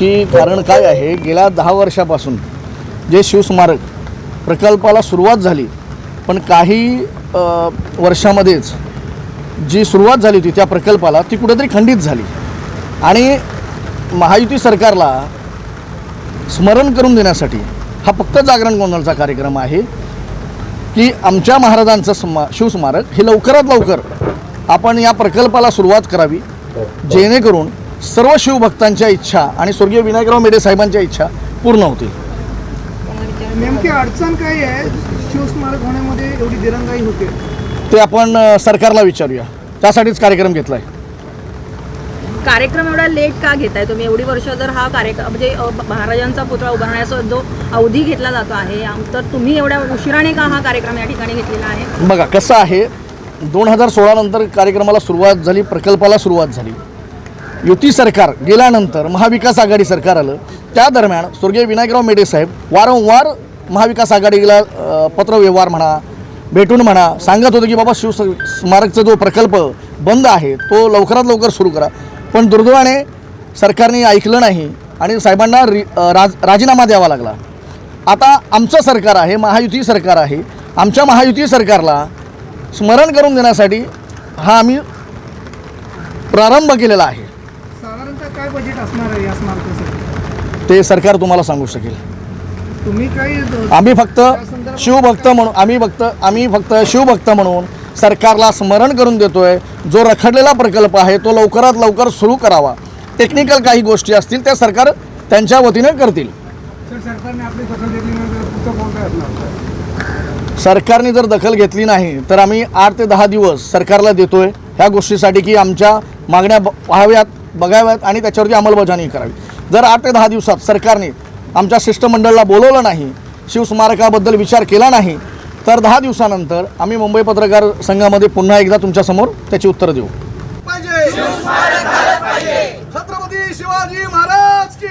की कारण काय आहे? गेल्या दहा वर्षापासून जे शिवस्मारक प्रकल्पाला सुरुवात झाली पण काही वर्षामध्येच जी सुरुवात झाली होती त्या प्रकल्पाला ती कुठेतरी खंडित झाली. आणि महायुती सरकारला स्मरण करून देण्यासाठी हा फक्त जागरण गोंधळचा कार्यक्रम आहे की आमच्या महाराजांचं स्मा शिवस्मारक हे लवकरात लवकर आपण या प्रकल्पाला सुरुवात करावी जेणेकरून सर्व शिवभक्तांच्या इच्छा आणि स्वर्गीय विनायकराव मेडे साहेबांच्या इच्छा पूर्ण होतील. नेमकी अडचण काय आहे? शिवस्मारक होण्यामध्ये एवढी दिरंगाई होते. ते आपण अ, सरकारला विचारूया. त्यासाठीच कार्यक्रम घेतला आहे कार्यक्रम एवढा लेट का घेताय तुम्ही? एवढी वर्ष जर हा कार्यक्रम म्हणजे अ, महाराजांचा पुतळा उभारण्याचा जो अवधी घेतला जातो आहे आम- तर तुम्ही एवढ्या उशिराने का हा कार्यक्रम या ठिकाणी घेतलेला आहे? बघा कसं आहे दोन हजार सोळा नंतर कार्यक्रमाला सुरुवात झाली प्रकल्पाला सुरुवात झाली. युती सरकार गेल्यानंतर महाविकास आघाडी सरकार आलं त्या दरम्यान स्वर्गीय विनायकराव मेडे साहेब वारंवार महाविकास आघाडीला पत्रव्यवहार म्हणा भेटून म्हणा सांगत होतं की बाबा शिव स्मारकचा जो प्रकल्प बंद आहे तो लवकरात लवकर सुरू करा. पण दुर्दैवाने सरकारने ऐकलं नाही आणि साहेबांना रि राज राजीनामा द्यावा लागला. आता आमचं सरकार आहे महायुती सरकार आहे आमच्या महायुती सरकारला स्मरण करून देण्यासाठी हा आम्ही प्रारंभ केलेला आहे. बजेट असणार आहे या स्मारकासाठी ते सरकार तुम्हाला सांगू शकेल. तुम्ही काही आम्ही फक्त शिवभक्त म्हणून आम्ही फक्त आम्ही फक्त शिवभक्त म्हणून सरकारला स्मरण करून देतोय जो रखडलेला प्रकल्प आहे तो लवकरात लवकर सुरू करावा. टेक्निकल काही गोष्टी असतील त्या सरकार त्यांच्या वतीने करतील. सर सरकारने जर दखल घेतली नाही तर आम्ही आठ ते दहा दिवस सरकारला देतोय. ह्या गोष्टीसाठी की आमच्या मागण्या पाहाव्यात बघाव्यात आणि त्याच्यावरती अंमलबजावणी करावी. जर आठ ते दहा दिवसात सरकारने आमच्या शिष्टमंडळाला बोलवलं नाही शिवस्मारकाबद्दल विचार केला नाही तर दहा दिवसानंतर आम्ही मुंबई पत्रकार संघामध्ये पुन्हा एकदा तुमच्यासमोर त्याची उत्तरं देऊ. छत्रपती शिवाजी महाराज की